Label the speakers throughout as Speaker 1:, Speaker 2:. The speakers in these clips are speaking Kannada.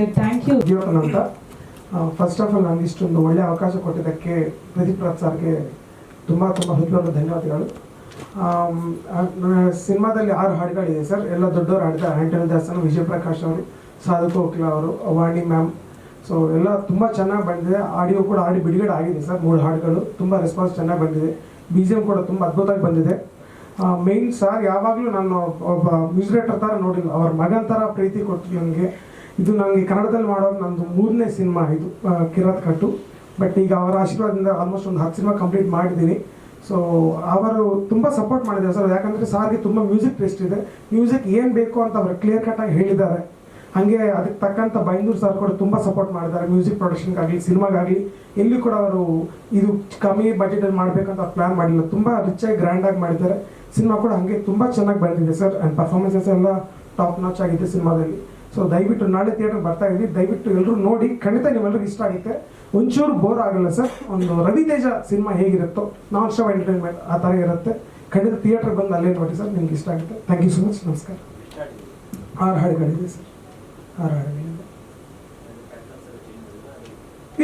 Speaker 1: ಥ್ಯಾಂಕ್ ಯು
Speaker 2: ಜೀವನ್ ಅಂತ ಫಸ್ಟ್ ಆಫ್ ಆಲ್ ನನಗೆ ಇಷ್ಟೊಂದು ಒಳ್ಳೆ ಅವಕಾಶ ಕೊಟ್ಟಿದ್ದಕ್ಕೆ ಪ್ರದೀಪ್ ರಾಜ್ ಸರ್ಗೆ ತುಂಬ ತುಂಬ ಹೃದಯದ ಧನ್ಯವಾದಗಳು. ಸಿನಿಮಾದಲ್ಲಿ ಆರು ಹಾಡುಗಳಿದೆ ಸರ್. ಎಲ್ಲ ದೊಡ್ಡವರು ಹಾಡಿದ ಆಂಟನಿ ದಾಸನ್, ವಿಜಯಪ್ರಕಾಶ್ ಅವರು, ಸಾಧು ಕೋಕ್ಲ ಅವರು ವಾಣಿ ಮ್ಯಾಮ್. ಸೊ ಎಲ್ಲ ತುಂಬ ಚೆನ್ನಾಗಿ ಬಂದಿದೆ. ಆಡಿಯೋ ಕೂಡ ಆಡಿ ಬಿಡುಗಡೆ ಆಗಿದೆ ಸರ್. ಮೂರು ಹಾಡುಗಳು. ತುಂಬ ರೆಸ್ಪಾನ್ಸ್ ಚೆನ್ನಾಗಿ ಬಂದಿದೆ. ಬಿ ಜಿ ಎಂ ಕೂಡ ತುಂಬ ಅದ್ಭುತವಾಗಿ ಬಂದಿದೆ. ಮೇನ್ ಸರ್ ಯಾವಾಗಲೂ ನಾನು ಒಬ್ಬ ಮ್ಯೂಸಿರೇಟರ್ ಥರ ನೋಡಿಲ್ಲ. ಅವ್ರ ಮಗನ ಥರ ಪ್ರೀತಿ ಕೊಡ್ತೀವಿ ನನಗೆ. ಇದು ನನಗೆ ಕನ್ನಡದಲ್ಲಿ ಮಾಡೋ ನಂದು ಮೂರನೇ ಸಿನಿಮಾ ಇದು ಕಿರತ್ ಕಟ್ಟು. ಬಟ್ ಈಗ ಅವರ ಆಶೀರ್ವಾದದಿಂದ ಆಲ್ಮೋಸ್ಟ್ ಒಂದು ಹತ್ತು ಸಿನಿಮಾ ಕಂಪ್ಲೀಟ್ ಮಾಡಿದ್ದೀನಿ. ಸೊ ಅವರು ತುಂಬ ಸಪೋರ್ಟ್ ಮಾಡಿದ್ದಾರೆ ಸರ್. ಯಾಕಂದರೆ ಸಾರ್ಗೆ ತುಂಬ ಮ್ಯೂಸಿಕ್ ಟೇಸ್ಟ್ ಇದೆ. ಮ್ಯೂಸಿಕ್ ಏನು ಬೇಕು ಅಂತ ಅವರು ಕ್ಲಿಯರ್ ಕಟ್ಟಾಗಿ ಹೇಳಿದ್ದಾರೆ. ಹಾಗೆ ಅದಕ್ಕೆ ತಕ್ಕಂಥ ಬೈಂದೂರು ಸರ್ ಕೂಡ ತುಂಬ ಸಪೋರ್ಟ್ ಮಾಡಿದ್ದಾರೆ ಮ್ಯೂಸಿಕ್ ಪ್ರೊಡಕ್ಷನ್ಗಾಗಲಿ ಸಿನಿಮಾಗಾಗಲಿ. ಎಲ್ಲಿ ಕೂಡ ಅವರು ಇದು ಕಮ್ಮಿ ಬಜೆಟಲ್ಲಿ ಮಾಡಬೇಕಂತ ಪ್ಲ್ಯಾನ್ ಮಾಡಿಲ್ಲ. ತುಂಬ ರಿಚಾಗಿ ಗ್ರ್ಯಾಂಡಾಗಿ ಮಾಡಿದ್ದಾರೆ. ಸಿನಿಮಾ ಕೂಡ ಹಾಗೆ ತುಂಬ ಚೆನ್ನಾಗಿ ಬಂದಿದೆ ಸರ್. ಆ್ಯಂಡ್ ಪರ್ಫಾರ್ಮೆನ್ಸಸ್ ಎಲ್ಲ ಟಾಪ್ ನಾಚ್ ಆಗಿದೆ ಸಿನಿಮಾದಲ್ಲಿ. ಸೊ ದಯವಿಟ್ಟು ನಾಳೆ ಥಿಯೇಟರ್ ಬರ್ತಾ ಇದ್ದೀವಿ ದಯವಿಟ್ಟು ಎಲ್ಲರೂ ನೋಡಿ. ಖಂಡಿತ ನೀವೆಲ್ಲರಿಗೂ ಇಷ್ಟ ಆಗುತ್ತೆ. ಒಂಚೂರು ಬೋರ್ ಆಗಲ್ಲ ಸರ್. ಒಂದು ರವಿತೇಜ ಸಿನಿಮಾ ಹೇಗಿರುತ್ತೋ, ನಾನ್ ಸ್ಟಾಪ್ ಎಂಟರ್ಟೈನ್ಮೆಂಟ್ ಆ ಥರ ಇರುತ್ತೆ. ಖಂಡಿತ ಥಿಯೇಟರ್ ಬಂದು ಅಲ್ಲೇ ನೋಡಿ ಸರ್. ನಿಮ್ಗೆ ಇಷ್ಟ ಆಗುತ್ತೆ. ಥ್ಯಾಂಕ್ ಯು ಸೊ ಮಚ್ ನಮಸ್ಕಾರ. ಆರು ಹಾಡುಗಳಿದೆ ಸರ್. ಆರು ಹಾಡುಗಳಿದೆ.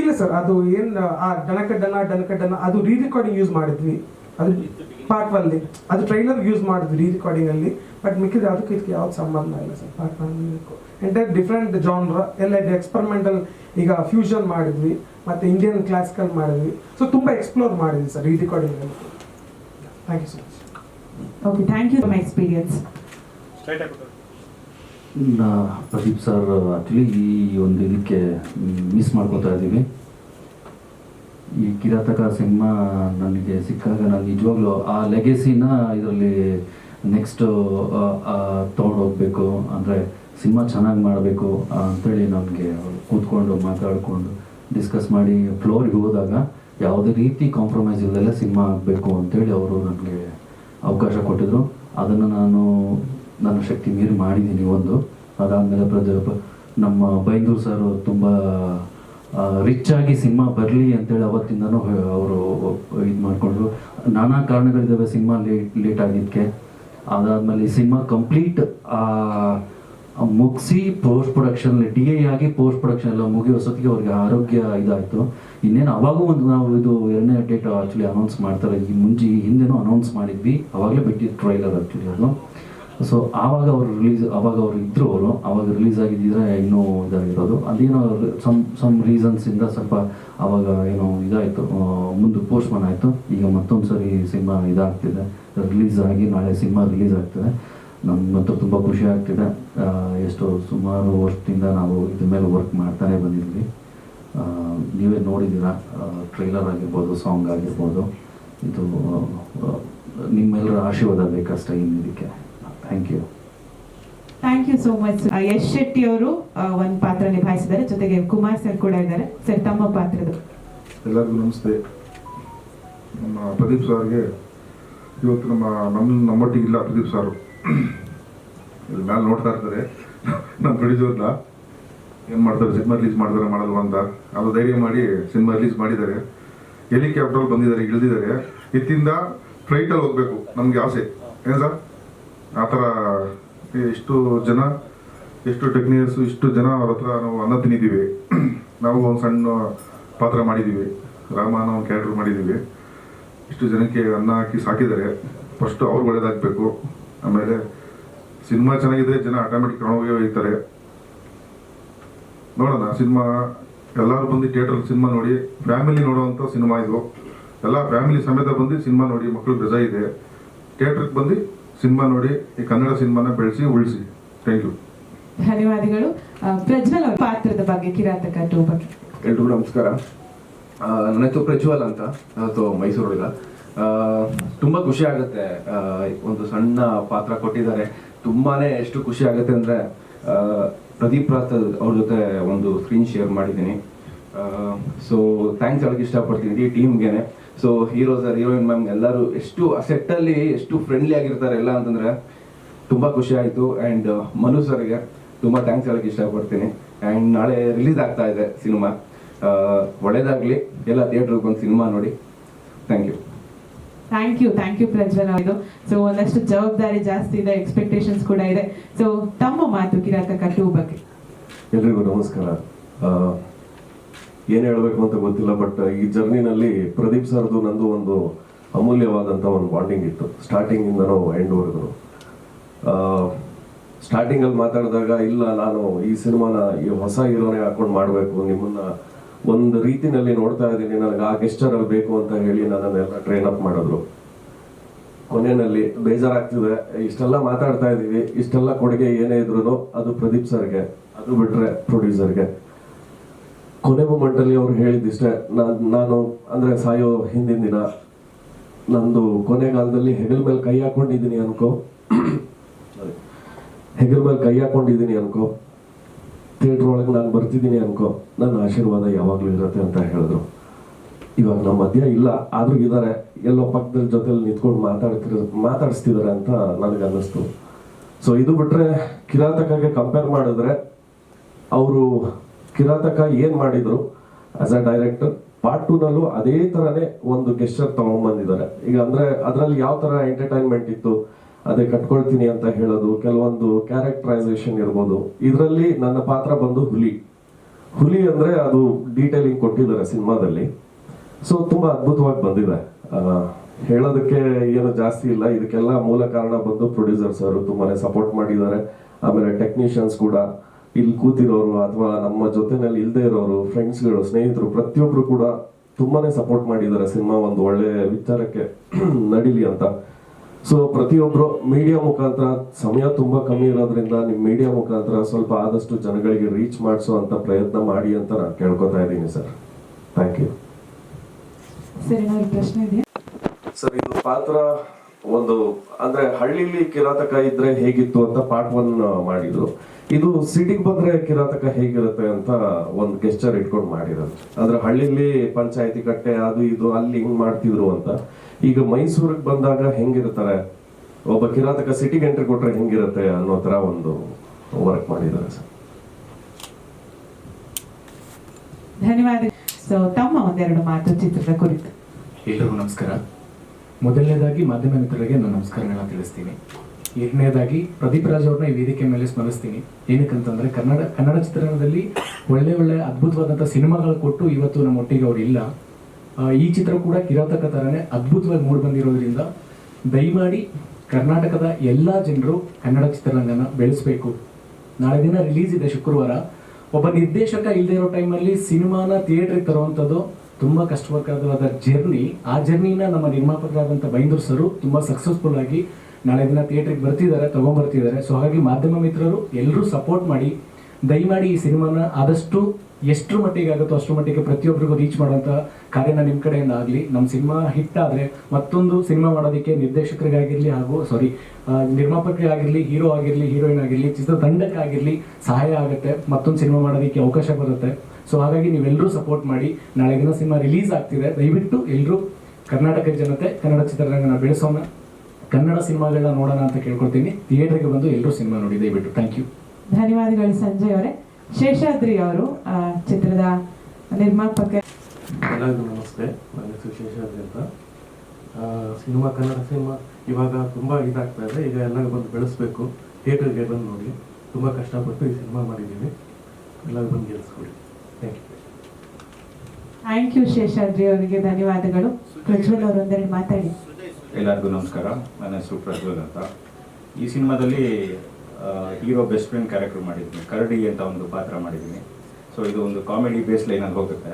Speaker 2: ಇಲ್ಲ ಸರ್, ಅದು ಏನು, ಆ ಡನಕಡ್ಡನ ಡನಕಡ್ಡನ ಅದು ರೀ ರೆಕಾರ್ಡಿಂಗ್ ಯೂಸ್ ಮಾಡಿದ್ವಿ. ಅದು ಪಾರ್ಟ್ ಒನ್ಲಿ ಅದು ಟ್ರೈಲರ್ ಯೂಸ್ ಮಾಡಿದ್ವಿ ರೀ ರೆಕಾರ್ಡಿಂಗ್ ಅಲ್ಲಿ ಬಟ್ ಮಿಕ್ಕಿದ ಅದಕ್ಕೆ ಇದಕ್ಕೆ ಯಾವ್ದು ಸಂಬಂಧ ಇಲ್ಲ sir. Part one entire different genre ಎಲ್ಲ ಎಕ್ಸ್ಪರಿಮೆಂಟಲ್ ಈಗ ಫ್ಯೂಷನ್ ಮಾಡಿದ್ವಿ ಮತ್ತೆ ಇಂಡಿಯನ್ ಕ್ಲಾಸಿಕಲ್ ಮಾಡಿದ್ವಿ. ಸೊ ತುಂಬ ಎಕ್ಸ್ಪ್ಲೋರ್ ಮಾಡಿದ್ವಿ ಸರ್ ಈ ರೆಕಾರ್ಡಿಂಗ್ ಅಲ್ಲಿ. Thank you so much
Speaker 1: okay thank you my experience
Speaker 3: ನಾ ಪ್ರದೀಪ್ ಸರ್ ಆಕ್ಚುಲಿ ಈ ಒಂದು ಇದಕ್ಕೆ ಮಿಸ್ ಮಾಡ್ಕೋತಾ ಇದ್ದೀವಿ. ಈ ಕಿರಾತಕ ಸಿನಿಮಾ ನನಗೆ ಸಿಕ್ಕಾಗ ನಾನು ನಿಜವಾಗ್ಲೂ ಆ ಲೆಗೆಸಿನ ಇದರಲ್ಲಿ ನೆಕ್ಸ್ಟ್ ತೊಗೊಂಡು ಹೋಗ್ಬೇಕು. ಅಂದರೆ ಸಿನಿಮಾ ಚೆನ್ನಾಗಿ ಮಾಡಬೇಕು ಅಂತೇಳಿ ನನಗೆ ಕೂತ್ಕೊಂಡು ಮಾತಾಡಿಕೊಂಡು ಡಿಸ್ಕಸ್ ಮಾಡಿ ಫ್ಲೋರಿಗೆ ಹೋದಾಗ ಯಾವುದೇ ರೀತಿ ಕಾಂಪ್ರಮೈಸ್ ಇಲ್ಲದಲ್ಲೇ ಸಿನಿಮಾ ಆಗಬೇಕು ಅಂತೇಳಿ ಅವರು ನನಗೆ ಅವಕಾಶ ಕೊಟ್ಟಿದ್ರು. ಅದನ್ನು ನಾನು ನನ್ನ ಶಕ್ತಿ ಮೀರಿ ಮಾಡಿದ್ದೀನಿ ಒಂದು. ಅದಾದಮೇಲೆ ಪ್ರಜ ನಮ್ಮ ಬೈಂದೂರು ಸರ್ ತುಂಬ ರಿಚ್ ಆಗಿ ಸಿನಿಮಾ ಬರಲಿ ಅಂತೇಳಿ ಅವತ್ತಿಂದನೂ ಅವರು ಇದು ಮಾಡಿಕೊಂಡ್ರು. ನಾನಾ ಕಾರಣಗಳಿದ್ದಾವೆ ಸಿನಿಮಾ ಲೇಟ್ ಲೇಟ್ ಆಗಿದ್ದಕ್ಕೆ ಅದಾದಮೇಲೆ ಸಿನಿಮಾ ಕಂಪ್ಲೀಟ್ ಮುಗಿಸಿ ಪೋಸ್ಟ್ ಪ್ರೊಡಕ್ಷನ್ ಡಿ ಎ ಆಗಿ ಪೋಸ್ಟ್ ಪ್ರೊಡಕ್ಷನ್ ಎಲ್ಲ ಮುಗಿಯೋಸೊತ್ತಿಗೆ ಅವ್ರಿಗೆ ಆರೋಗ್ಯ ಇದಾಯಿತು. ಇನ್ನೇನು ಅವಾಗೂ ಒಂದು ನಾವು ಇದು ಎರಡನೇ ಡೇಟ್ ಆ್ಯಕ್ಚುಲಿ ಅನೌನ್ಸ್ ಮಾಡ್ತಾರೆ. ಈ ಮುಂಚೆ ಹಿಂದೆನೂ ಅನೌನ್ಸ್ ಮಾಡಿದ್ವಿ. ಅವಾಗಲೇ ಬಿಟ್ಟಿದ್ದು ಟ್ರೈಲರ್ ಆ್ಯಕ್ಚುಲಿ ಅದು. ಸೊ ಆವಾಗ ಅವರು ರಿಲೀಸ್ ಆವಾಗ ಅವರು ಇದ್ರು ಅವರು, ಆವಾಗ ರಿಲೀಸ್ ಆಗಿದ್ದಿದ್ರೆ ಇನ್ನೂ ಇದಾಗಿರೋದು. ಅದೇನೋ ಸಮ್ ಸಮ್ ರೀಸನ್ಸಿಂದ ಸ್ವಲ್ಪ ಅವಾಗ ಏನೋ ಇದಾಯಿತು ಮುಂದೆ ಪೋಸ್ಟ್ಮನ್ ಆಯಿತು. ಈಗ ಮತ್ತೊಂದು ಸರಿ ಸಿನಿಮಾ ಇದಾಗ್ತಿದೆ. ರಿಲೀಸ್ ಆಗಿ ನಾಳೆ ಸಿನಿಮಾ ರಿಲೀಸ್ ಆಗ್ತಿದೆ. ನಮ್ಗಂತೂ ತುಂಬ ಖುಷಿ ಆಗ್ತಿದೆ. ಎಷ್ಟೋ ಸುಮಾರು ವರ್ಷದಿಂದ ನಾವು ಇದ್ರ ಮೇಲೆ ವರ್ಕ್ ಮಾಡ್ತಾನೆ ಬಂದಿದ್ವಿ. ನೀವೇ ನೋಡಿದ್ದೀರಾ? ಟ್ರೈಲರ್ ಆಗಿರ್ಬೋದು ಸಾಂಗ್ ಆಗಿರ್ಬೋದು. ಇದು ನಿಮ್ಮೆಲ್ಲರ ಆಶೀರ್ವಾದ ಬೇಕಷ್ಟೇ ಇನ್ನು ಇದಕ್ಕೆ. Thank you
Speaker 1: thank you so much Yash Shetty ಅವರು ಒಂದು ಪಾತ್ರ ನಿಭಾಯಿಸಿದ್ದಾರೆ. ಜೊತೆಗೆ ಕುಮಾರ್ ಸರ್ ಕೂಡ ಇದ್ದಾರೆ. ಸರ್ ತಮ್ಮ ಪಾತ್ರದ
Speaker 4: ಎಲ್ಲರಿಗೂ ನಮಸ್ತೆ. ನಮ್ಮ ಪ್ರದೀಪ್ ಸರ್ಗೆ ಇವತ್ತು ನಮ್ಮ ನಮ್ಮ ನಮ್ಮೊಟ್ಟಿಗೆ ಇಲ್ಲ ಪ್ರದೀಪ್ ಸಾರು. ಇಲ್ಲಿ ಮೇಲೆ ನೋಡ್ತಾ ಇರ್ತಾರೆ. ನಮ್ಮ ಪ್ರೊಡ್ಯೂಸರ್ನ ಏನು ಮಾಡ್ತಾರೆ? ಸಿನಿಮಾ ರಿಲೀಸ್ ಮಾಡ್ತಾರೆ ಮಾಡಲ್ವ ಅಂತ. ಅದು ಧೈರ್ಯ ಮಾಡಿ ಸಿನಿಮಾ ರಿಲೀಸ್ ಮಾಡಿದ್ದಾರೆ. ಹೆಲಿಕಾಪ್ಟರ್ ಬಂದಿದ್ದಾರೆ ಇಳಿದಿದ್ದಾರೆ. ಇತ್ತಿಂದ ಫ್ಲೈಟಲ್ಲಿ ಹೋಗ್ಬೇಕು ನಮಗೆ ಆಸೆ. ಏನು ಸರ್? ಆ ಥರ ಎಷ್ಟು ಜನ ಎಷ್ಟು ಟೆಕ್ನಿಯರ್ಸು ಇಷ್ಟು ಜನ ಅವ್ರ ಹತ್ರ ನಾವು ಅನ್ನ ತಿಂದಿದ್ದೀವಿ. ನಾವು ಒಂದು ಸಣ್ಣ ಪಾತ್ರ ಮಾಡಿದ್ದೀವಿ. ರಾಮನ ಒಂದು ಕ್ಯಾರೆಕ್ಟರ್ ಮಾಡಿದ್ದೀವಿ. ಇಷ್ಟು ಜನಕ್ಕೆ ಅನ್ನ ಹಾಕಿ ಸಾಕಿದ್ದಾರೆ. ಫಸ್ಟ್ ಅವ್ರು ಒಳ್ಳೇದಾಗಬೇಕು. ಆಮೇಲೆ ಸಿನಿಮಾ ಚೆನ್ನಾಗಿದ್ರೆ ಜನ ಆಟೋಮೆಟಿಕ್ ಕಣೋಗೇ ಹೋಗ್ತಾರೆ. ನೋಡೋಣ, ಸಿನಿಮಾ, ಎಲ್ಲರೂ ಬಂದು ಥಿಯೇಟರ್ ಸಿನಿಮಾ ನೋಡಿ ಫ್ಯಾಮಿಲಿ ನೋಡುವಂಥ ಸಿನಿಮಾ ಇದು. ಎಲ್ಲ ಫ್ಯಾಮಿಲಿ ಸಮೇತ ಬಂದು ಸಿನಿಮಾ ನೋಡಿ ಮಕ್ಕಳು ರಜಾ ಇದೆ. ಥಿಯೇಟ್ರಿಗೆ ಬಂದು ಸಿನಿಮಾ ನೋಡಿ ಈ ಕನ್ನಡ ಸಿನಿಮಾನ ಬೆಳೆಸಿ ಉಳಿಸಿ. ಥ್ಯಾಂಕ್ ಯು
Speaker 1: ಧನ್ಯವಾದಗಳು. ಪ್ರಜ್ವಲ್ ಅವ್ರ ಪಾತ್ರದ ಬಗ್ಗೆ ಕಿರಾತಕ ಟೂ ಬಗ್ಗೆ.
Speaker 5: ಎಲ್ರಿಗೂ ನಮಸ್ಕಾರ. ನನ್ನ ಹೆಸರು ಪ್ರಜ್ವಲ್ ಅಂತ ಅದು ಹುಡುಗ ತುಂಬ ಖುಷಿ ಆಗುತ್ತೆ. ಒಂದು ಸಣ್ಣ ಪಾತ್ರ ಕೊಟ್ಟಿದ್ದಾರೆ. ತುಂಬಾನೇ ಎಷ್ಟು ಖುಷಿ ಆಗುತ್ತೆ ಅಂದರೆ ಪ್ರದೀಪ್ ರಾತ್ ಅವ್ರ ಜೊತೆ ಒಂದು ಸ್ಕ್ರೀನ್ ಶೇರ್ ಮಾಡಿದ್ದೀನಿ. ಸೊ ಥ್ಯಾಂಕ್ಸ್ ಹೇಳಕ್ಕೆ ಇಷ್ಟಪಡ್ತೀನಿ. ಇಡೀ ಟೀಮ್ಗೆ ಸೊ ಹೀರೋಸ್ ಹೀರೋಯಿನ್ ಮ್ಯಾಮ್ ಎಲ್ಲರೂ ಎಷ್ಟು ಸೆಟ್ಟಲ್ಲಿ ಎಷ್ಟು ಫ್ರೆಂಡ್ಲಿ ಆಗಿರ್ತಾರೆ ಎಲ್ಲ ಅಂತಂದರೆ ತುಂಬ ಖುಷಿ ಆಯಿತು. ಆ್ಯಂಡ್ ಮನು ಸರ್ಗೆ ತುಂಬ ಥ್ಯಾಂಕ್ಸ್ ಹೇಳಕ್ಕೆ ಇಷ್ಟಪಡ್ತೀನಿ. ಆ್ಯಂಡ್ ನಾಳೆ ರಿಲೀಸ್ ಆಗ್ತಾ ಇದೆ ಸಿನಿಮಾ ಒಳ್ಳೇದಾಗಲಿ. ಎಲ್ಲ ಥಿಯೇಟ್ರಿಗೆ ಒಂದು ಸಿನಿಮಾ ನೋಡಿ. Thank you
Speaker 1: thank you thank you Prajwal ಇದು ಸೊ ಒಂದಷ್ಟು ಜವಾಬ್ದಾರಿ ಜಾಸ್ತಿ ಇದೆ ಎಕ್ಸ್ಪೆಕ್ಟೇಷನ್ಸ್ ಕೂಡ ಇದೆ. ಸೊ ತಮ್ಮ ಮಾತು ಕಿರಾತ ಕಟ್ಟುವ ಬಗ್ಗೆ.
Speaker 6: ಎಲ್ರಿಗೂ ನಮಸ್ಕಾರ. ಏನು ಹೇಳಬೇಕು ಅಂತ ಗೊತ್ತಿಲ್ಲ ಬಟ್ ಈ ಜರ್ನಿನಲ್ಲಿ ಪ್ರದೀಪ್ ಸರ್ದು ನಂದು ಒಂದು ಅಮೂಲ್ಯವಾದಂಥ ಒಂದು ಬಾಂಡಿಂಗ್ ಇತ್ತು. ಸ್ಟಾರ್ಟಿಂಗಿಂದನೂ ಸ್ಟಾರ್ಟಿಂಗ್ ಸ್ಟಾರ್ಟಿಂಗಲ್ಲಿ ಮಾತಾಡಿದಾಗ, ಇಲ್ಲ, ನಾನು ಈ ಸಿನಿಮಾನ ಈ ಹೊಸ ಹೀರೋನೇ ಹಾಕೊಂಡು ಮಾಡಬೇಕು, ನಿಮ್ಮನ್ನ ಒಂದು ರೀತಿನಲ್ಲಿ ನೋಡ್ತಾ ಇದ್ದೀನಿ, ನನಗೆ ಆ ಗೆಸ್ಟರಲ್ಲಿ ಬೇಕು ಅಂತ ಹೇಳಿ ನನ್ನನ್ನೆಲ್ಲ ಟ್ರೈನ್ ಅಪ್ ಮಾಡಿದ್ರು. ಕೊನೆಯಲ್ಲಿ ಬೇಜಾರಾಗ್ತಿದೆ, ಇಷ್ಟೆಲ್ಲ ಮಾತಾಡ್ತಾ ಇದ್ದೀವಿ, ಇಷ್ಟೆಲ್ಲ ಕೊಡುಗೆ ಏನೇ ಇದ್ರು ಅದು ಪ್ರದೀಪ್ ಸರ್ಗೆ, ಅದು ಬಿಟ್ರೆ ಪ್ರೊಡ್ಯೂಸರ್ಗೆ ಕೊನೆ ಮಂಡಳಿ ಅವರು ಹೇಳಿದ್ದಿಷ್ಟೇ ನಾನ್ ಅಂದ್ರೆ ಸಾಯೋ ಹಿಂದಿನ ದಿನ, ನಂದು ಕೊನೆಗಾಲದಲ್ಲಿ ಹೆಗಲ್ ಮೇಲೆ ಕೈ ಹಾಕೊಂಡಿದ್ದೀನಿ ಅನ್ಕೋ. ಹೆಗಲ್ ಮೇಲೆ ಕೈ ಹಾಕೊಂಡಿದ್ದೀನಿ ಅನ್ಕೋ. ಥಿಯೇಟರ್ ಒಳಗೆ ನಾನು ಬರ್ತಿದ್ದೀನಿ ಅನ್ಕೋ. ನನ್ನ ಆಶೀರ್ವಾದ ಯಾವಾಗ್ಲೂ ಇರುತ್ತೆ ಅಂತ ಹೇಳಿದ್ರು. ಇವಾಗ ನಮ್ಮ ಮಧ್ಯ ಇಲ್ಲ, ಆದ್ರೂ ಇದ್ದಾರೆ ಎಲ್ಲೋ ಪಕ್ಕದ ಜೊತೆಲಿ ನಿಂತ್ಕೊಂಡು ಮಾತಾಡ್ತಿರ ಮಾತಾಡಿಸ್ತಿದ್ದಾರೆ ಅಂತ ನನಗೆ ಅನ್ನಿಸ್ತು ಸೊ ಇದು ಬಿಟ್ರೆ ಕಿರಾತಕಗೆ ಕಂಪೇರ್ ಮಾಡಿದ್ರೆ, ಅವರು ಕಿರಾತಕ ಏನ್ ಮಾಡಿದ್ರು? As a director part two ನಲ್ಲೂ ಅದೇ ತರನೇ ಒಂದು ಗೆಸ್ಟರ್ ತಗೊಂಡ್ಬಂದಿದ್ದಾರೆ ಈಗ ಅಂದ್ರೆ ಅದ್ರಲ್ಲಿ ಯಾವ ತರ ಎಂಟರ್ಟೈನ್ಮೆಂಟ್ ಇತ್ತು, ಅದೇ ಕಟ್ಕೊಳ್ತೀನಿ ಅಂತ ಹೇಳೋದು, ಕೆಲವೊಂದು ಕ್ಯಾರೆಕ್ಟರೈಸೇಷನ್ ಇರ್ಬೋದು. ಇದರಲ್ಲಿ ನನ್ನ ಪಾತ್ರ ಬಂದು ಹುಲಿ. ಹುಲಿ ಅಂದ್ರೆ ಅದು ಡೀಟೇಲಿಂಗ್ ಕೊಟ್ಟಿದ್ದಾರೆ ಸಿನಿಮಾದಲ್ಲಿ. ಸೊ ತುಂಬಾ ಅದ್ಭುತವಾಗಿ ಬಂದಿದೆ. ಹೇಳೋದಕ್ಕೆ ಏನು ಜಾಸ್ತಿ ಇಲ್ಲ. ಇದಕ್ಕೆಲ್ಲ ಮೂಲ ಕಾರಣ ಬಂದು ಪ್ರೊಡ್ಯೂಸರ್ಸ್ ಅವರು ತುಂಬಾನೇ ಸಪೋರ್ಟ್ ಮಾಡಿದ್ದಾರೆ. ಆಮೇಲೆ ಟೆಕ್ನಿಷಿಯನ್ಸ್ ಕೂಡ. ಇಲ್ಲಿ ಕೂತಿರೋರು ಅಥವಾ ನಮ್ಮ ಜೊತೆನಲ್ಲಿ ಇಲ್ಲದೆ ಇರೋರು ಫ್ರೆಂಡ್ಸ್ಗಳು ಸ್ನೇಹಿತರು ಪ್ರತಿಯೊಬ್ರು ಕೂಡ ತುಂಬಾನೇ ಸಪೋರ್ಟ್ ಮಾಡಿದ್ದಾರೆ ಸಿನಿಮಾ ಒಂದು ಒಳ್ಳೆ ವಿಚಾರಕ್ಕೆ ನಡೀಲಿ ಅಂತ. ಸೊ ಪ್ರತಿಯೊಬ್ರು ಮೀಡಿಯಾ ಮುಖಾಂತರ ಸಮಯ ತುಂಬಾ ಕಮ್ಮಿ ಇರೋದ್ರಿಂದ ನಿಮ್ ಮೀಡಿಯಾ ಮುಖಾಂತರ ಸ್ವಲ್ಪ ಆದಷ್ಟು ಜನಗಳಿಗೆ ರೀಚ್ ಮಾಡಿಸೋ ಅಂತ ಪ್ರಯತ್ನ ಮಾಡಿ ಅಂತ ನಾನು ಕೇಳ್ಕೊತಾ ಇದ್ದೀನಿ ಸರ್. ಥ್ಯಾಂಕ್ ಯು
Speaker 1: ಸರ್
Speaker 6: ಇದು ಪಾತ್ರ ಒಂದು ಅಂದ್ರೆ ಹಳ್ಳಿಲಿ ಕಿರಾತಕ ಇದ್ರೆ ಹೇಗಿತ್ತು ಅಂತ ಪಾರ್ಟ್ ಒನ್ ಮಾಡಿದ್ರು. ಇದು ಸಿಟಿಗೆ ಬಂದ್ರೆ ಕಿರಾತಕ ಹೇಗಿರುತ್ತೆ ಅಂತ ಒಂದು ಗೆಸ್ಟರ್ ಇಟ್ಕೊಂಡು ಮಾಡಿರೋದು. ಅಂದ್ರೆ ಹಳ್ಳಿಲಿ ಪಂಚಾಯತಿ ಕಟ್ಟೆ ಅದು ಇದು ಅಲ್ಲಿ ಹಿಂಗ್ ಮಾಡ್ತಿದ್ರು ಅಂತ. ಈಗ ಮೈಸೂರಿಗೆ ಬಂದಾಗ ಹೆಂಗಿರ್ತಾರೆ? ಒಬ್ಬ ಕಿರಾತಕ ಸಿಟಿಗೆ ಎಂಟ್ರಿ ಕೊಟ್ರೆ ಹೆಂಗಿರುತ್ತೆ ಅನ್ನೋ ತರ ಒಂದು ವರ್ಕ್ ಮಾಡಿದ್ದಾರೆ ಸರ್.
Speaker 1: ಧನ್ಯವಾದ. ಸೊ ತಮ್ಮ ಒಂದೆರಡು ಮಾತು ಚಿತ್ರದ ಕುರಿತು.
Speaker 7: ಎಲ್ಲರಿಗೂ ನಮಸ್ಕಾರ. ಮೊದಲನೇದಾಗಿ ಮಾಧ್ಯಮ ಮಿತ್ರರಿಗೆ ನಾನು ನಮಸ್ಕಾರಗಳನ್ನ ತಿಳಿಸ್ತೀನಿ. ಎರಡನೇದಾಗಿ ಪ್ರದೀಪ್ ರಾಜ್ ಅವ್ರನ್ನ ಈ ವೇದಿಕೆ ಮೇಲೆ ಸ್ಮರಿಸ್ತೀನಿ. ಏನಕ್ಕಂತಂದ್ರೆ ಕನ್ನಡ ಕನ್ನಡ ಚಿತ್ರರಂಗದಲ್ಲಿ ಒಳ್ಳೆ ಒಳ್ಳೆ ಅದ್ಭುತವಾದಂಥ ಸಿನಿಮಾಗಳು ಕೊಟ್ಟು ಇವತ್ತು ನಮ್ಮ ಒಟ್ಟಿಗೆ ಅವ್ರು ಇಲ್ಲ. ಈ ಚಿತ್ರ ಕೂಡ ಕಿರಾತಕ ಥರನೇ ಅದ್ಭುತವಾಗಿ ಮೂಡಿ ಬಂದಿರೋದ್ರಿಂದ ದಯಮಾಡಿ ಕರ್ನಾಟಕದ ಎಲ್ಲ ಜನರು ಕನ್ನಡ ಚಿತ್ರರಂಗನ ಬೆಳೆಸಬೇಕು. ನಾಳೆ ದಿನ ರಿಲೀಸ್ ಇದೆ ಶುಕ್ರವಾರ. ಒಬ್ಬ ನಿರ್ದೇಶಕ ಇಲ್ಲದೆ ಇರೋ ಟೈಮಲ್ಲಿ ಸಿನಿಮಾನ ಥಿಯೇಟ್ರಿಗೆ ತರುವಂಥದ್ದು ತುಂಬಾ ಕಷ್ಟಕರವಾದ ಜರ್ನಿ ಆ ಜರ್ನಿನ ನಮ್ಮ ನಿರ್ಮಾಪಕರಾದಂಥ ಬೈಂದೂರ್ ಸರು ತುಂಬಾ ಸಕ್ಸಸ್ಫುಲ್ ಆಗಿ ನಾಳೆ ದಿನ ಥಿಯೇಟ್ರಿಗೆ ಬರ್ತಿದ್ದಾರೆ ತಗೊಂಡ್ಬರ್ತಿದ್ದಾರೆ ಸೊ ಹಾಗಾಗಿ ಮಾಧ್ಯಮ ಮಿತ್ರರು ಎಲ್ಲರೂ ಸಪೋರ್ಟ್ ಮಾಡಿ, ದಯಮಾಡಿ ಈ ಸಿನಿಮಾನ ಆದಷ್ಟು ಎಷ್ಟು ಮಟ್ಟಿಗೆ ಆಗುತ್ತೋ ಅಷ್ಟು ಮಟ್ಟಿಗೆ ಪ್ರತಿಯೊಬ್ಬರಿಗೂ ರೀಚ್ ಮಾಡುವಂಥ ಕಾರ್ಯನ ನಿಮ್ಮ ಕಡೆಯಿಂದ ಆಗಲಿ. ನಮ್ಮ ಸಿನಿಮಾ ಹಿಟ್ ಆದರೆ ಮತ್ತೊಂದು ಸಿನಿಮಾ ಮಾಡೋದಕ್ಕೆ ನಿರ್ದೇಶಕರಿಗಾಗಿರಲಿ ಹಾಗೂ ಸಾರಿ ನಿರ್ಮಾಪಕರಿಗಾಗಿರಲಿ ಹೀರೋ ಆಗಿರಲಿ ಹೀರೋಯಿನ್ ಆಗಿರಲಿ, ಚಿತ್ರತಂಡಕ್ಕಾಗಿರಲಿ ಸಹಾಯ ಆಗುತ್ತೆ. ಮತ್ತೊಂದು ಸಿನಿಮಾ ಮಾಡೋದಕ್ಕೆ ಅವಕಾಶ ಬರುತ್ತೆ. ಸೊ ಹಾಗಾಗಿ ನೀವೆಲ್ಲರೂ ಸಪೋರ್ಟ್ ಮಾಡಿ ನಾಳೆ ದಿನ ಸಿನಿಮಾ ರಿಲೀಸ್ ಆಗ್ತಿದೆ ದಯವಿಟ್ಟು ಎಲ್ಲರೂ ಕರ್ನಾಟಕ ಜನತೆ ಕನ್ನಡ ಚಿತ್ರರಂಗನ ಬೆಳೆಸೋಣ ಕನ್ನಡ ಸಿನಿಮಾಗಳನ್ನ ನೋಡೋಣ ಅಂತ ಕೇಳ್ಕೊಳ್ತೀನಿ. ಥಿಯೇಟರ್ಗೆ ಬಂದು ಎಲ್ಲರೂ ಸಿನಿಮಾ ನೋಡಿ ದಯವಿಟ್ಟು. ಥ್ಯಾಂಕ್ ಯು
Speaker 1: ಧನ್ಯವಾದಗಳು ಸಂಜಯ್ ಅವರೇ. ಶೇಷಾದ್ರಿ ಅವರು ಚಿತ್ರದ ನಿರ್ಮಾಪಕ.
Speaker 8: ಎಲ್ಲರಿಗೂ ನಮಸ್ತೆ. ನನ್ನ ಹೆಸರು ಶೇಷಾದ್ರಿ ಅಂತ. ಸಿನಿಮಾ ಕನ್ನಡ ಸಿನಿಮಾ ಇವಾಗ ತುಂಬ ಇದಾಗ್ತಾ ಇದೆ. ಈಗ ಎಲ್ಲ ಬಂದು ಬೆಳೆಸ್ಬೇಕು. ಥಿಯೇಟರ್ಗೆ ಬಂದು ನೋಡಿ. ತುಂಬ ಕಷ್ಟಪಟ್ಟು ಈ ಸಿನಿಮಾ ಮಾಡಿದ್ದೀವಿ. ಎಲ್ಲರೂ ಬಂದು ಗೆಲ್ಲಿಸ್ಕೊಡಿ thank you
Speaker 1: thank you Sheshadri ಅವರಿಗೆ ಧನ್ಯವಾದಗಳು. ಪ್ರಜ್ವಲ್ ಅವರು ಒಂದೆರಡು ಮಾತಾಡಿ.
Speaker 9: ಎಲ್ಲರಿಗೂ ನಮಸ್ಕಾರ. ನನ್ನ ಹೆಸರು ಪ್ರಜ್ವಲ್ ಅಂತ. ಈ ಸಿನಿಮಾದಲ್ಲಿ ಹೀರೋ ಬೆಸ್ಟ್ ಫ್ರೆಂಡ್ ಕ್ಯಾರೆಕ್ಟರ್ ಮಾಡಿದ್ದೀನಿ ಕರಡಿ ಅಂತ ಒಂದು ಪಾತ್ರ ಮಾಡಿದ್ದೀನಿ ಸೊ ಇದು ಒಂದು ಕಾಮಿಡಿ ಬೇಸ್ ಲೈನಲ್ಲಿ ಹೋಗುತ್ತೆ.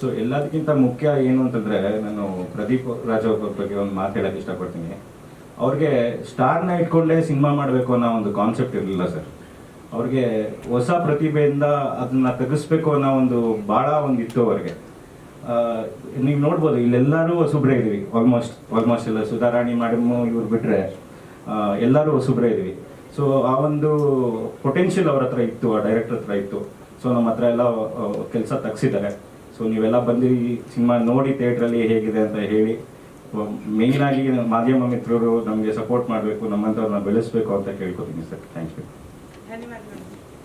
Speaker 9: ಸೊ ಎಲ್ಲದಕ್ಕಿಂತ ಮುಖ್ಯ ಏನು ಅಂತಂದರೆ ನಾನು ಪ್ರದೀಪ್ ರಾಜ್ ಅವ್ರ ಬಗ್ಗೆ ಒಂದು ಮಾತಾಡೋಕ್ಕೆ ಇಷ್ಟಪಡ್ತೀನಿ. ಅವ್ರಿಗೆ ಸ್ಟಾರ್ನ ಇಟ್ಕೊಂಡೇ ಸಿನಿಮಾ ಮಾಡಬೇಕು ಅನ್ನೋ ಒಂದು ಕಾನ್ಸೆಪ್ಟ್ ಇರಲಿಲ್ಲ ಸರ್. ಅವ್ರಿಗೆ ಹೊಸ ಪ್ರತಿಭೆಯಿಂದ ಅದನ್ನ ತೆಗಿಸ್ಬೇಕು ಅನ್ನೋ ಒಂದು ಭಾಳ ಒಂದು ಇತ್ತು ಅವ್ರಿಗೆ ನೀವು ನೋಡ್ಬೋದು, ಇಲ್ಲೆಲ್ಲರೂ ಹೊಸಬ್ರೇ ಇದ್ವಿ. ಆಲ್ಮೋಸ್ಟ್ ಆಲ್ಮೋಸ್ಟ್ ಎಲ್ಲ ಸುಧಾರಾಣಿ ಮೇಡಮ್ ಇವ್ರು ಬಿಟ್ಟರೆ ಎಲ್ಲರೂ ಹೊಸಬ್ರೇ ಇದ್ವಿ. ಸೊ ಆ ಒಂದು ಪೊಟೆನ್ಷಿಯಲ್ ಅವ್ರ ಹತ್ರ ಇತ್ತು, ಆ ಡೈರೆಕ್ಟರ್ ಹತ್ರ ಇತ್ತು. ಸೊ ನಮ್ಮ ಹತ್ರ ಎಲ್ಲ ಕೆಲಸ ತಗ್ಸಿದ್ದಾರೆ. ಸೊ ನೀವೆಲ್ಲ ಬಂದು ಈ ಸಿನಿಮಾ ನೋಡಿ ಥಿಯೇಟ್ರಲ್ಲಿ ಹೇಗಿದೆ ಅಂತ ಹೇಳಿ ಮೇಯ್ನಾಗಿ ಮಾಧ್ಯಮ ಮಿತ್ರರು ನಮಗೆ ಸಪೋರ್ಟ್ ಮಾಡಬೇಕು ನಮ್ಮಂಥವ್ರನ್ನ ಬೆಳೆಸಬೇಕು ಅಂತ ಕೇಳ್ಕೊತೀನಿ ಸರ್. ಥ್ಯಾಂಕ್ ಯು
Speaker 1: ಧನ್ಯವಾದಗಳು